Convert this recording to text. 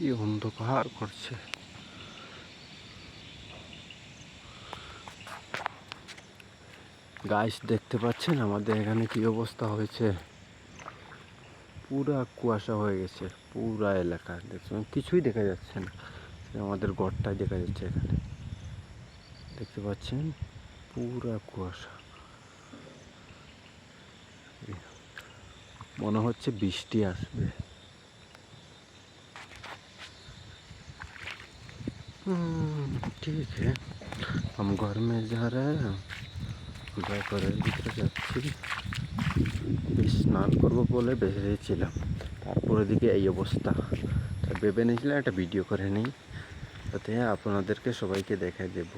কি অন্ধকার করছে। গাইস দেখতে পাচ্ছেন আমাদের এখানে কি অবস্থা হয়েছে? পুরা কুয়াশা হয়ে গেছে, পুরা এলাকা। দেখছেন, কিছুই দেখা যাচ্ছে না। আমাদের ঘরটাই দেখা যাচ্ছে এখানে। দেখতে পাচ্ছেন, পুরা কুয়াশা। মনে হচ্ছে বৃষ্টি আসবে। ठीक है हम घर में जा रहे हैं আমরা ঘরের ভিতরে যাচ্ছি বেশ স্নান করবো বলে বেরিয়েছিলাম তারপরে দিকে এই অবস্থা তা ভেবে নিয়েছিলাম একটা ভিডিও করে নিই যাতে আপনাদেরকে সবাইকে দেখাই দেবো